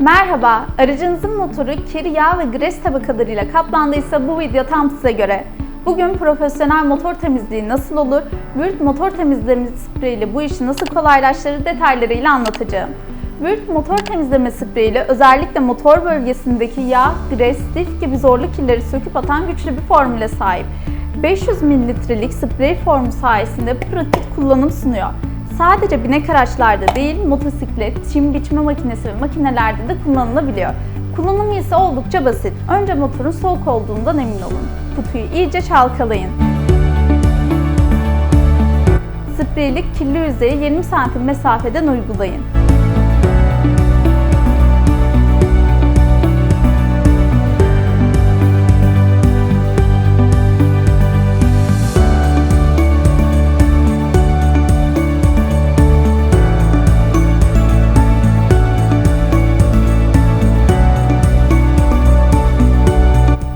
Merhaba, aracınızın motoru kir, yağ ve gres tabakalarıyla kaplandıysa bu video tam size göre. Bugün profesyonel motor temizliği nasıl olur, Würth motor temizleme spreyiyle bu işi nasıl kolaylaştırır detaylarıyla anlatacağım. Würth motor temizleme spreyiyle özellikle motor bölgesindeki yağ, gres, lif gibi zorlu kirleri söküp atan güçlü bir formüle sahip. 500 mililitrelik sprey formu sayesinde pratik kullanım sunuyor. Sadece binek araçlarda değil, motosiklet, çim biçme makinesi ve makinelerde de kullanılabiliyor. Kullanımı ise oldukça basit. Önce motorun soğuk olduğundan emin olun. Kutuyu iyice çalkalayın. Spreylik kirli yüzeyi 20 santim mesafeden uygulayın.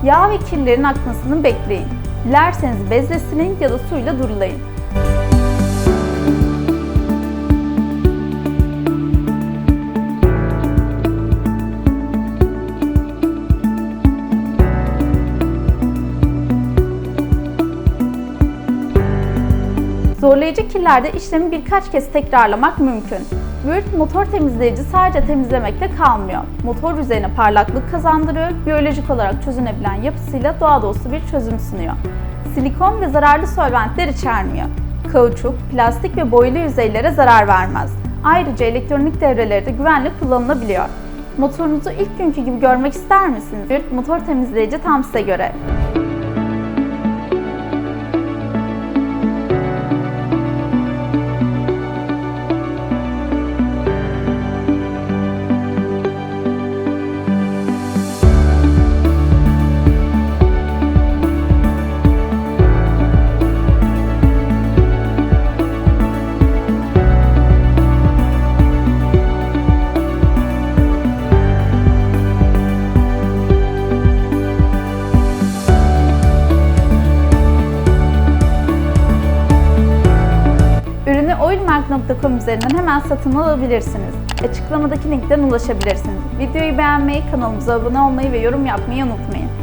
Yağ ve kirlerin akmasını bekleyin. Dilerseniz bezle silin ya da suyla durulayın. Zorlayıcı kirlerde işlemi birkaç kez tekrarlamak mümkün. Würth motor temizleyici sadece temizlemekle kalmıyor. Motor yüzeyine parlaklık kazandırıyor, biyolojik olarak çözünebilen yapısıyla doğa dostu bir çözüm sunuyor. Silikon ve zararlı solventler içermiyor. Kauçuk, plastik ve boyalı yüzeylere zarar vermez. Ayrıca elektronik devreleri de güvenli kullanılabiliyor. Motorunuzu ilk günkü gibi görmek ister misiniz? Würth motor temizleyici tam size göre. oilmark.com üzerinden hemen satın alabilirsiniz. Açıklamadaki linkten ulaşabilirsiniz. Videoyu beğenmeyi, kanalımıza abone olmayı ve yorum yapmayı unutmayın.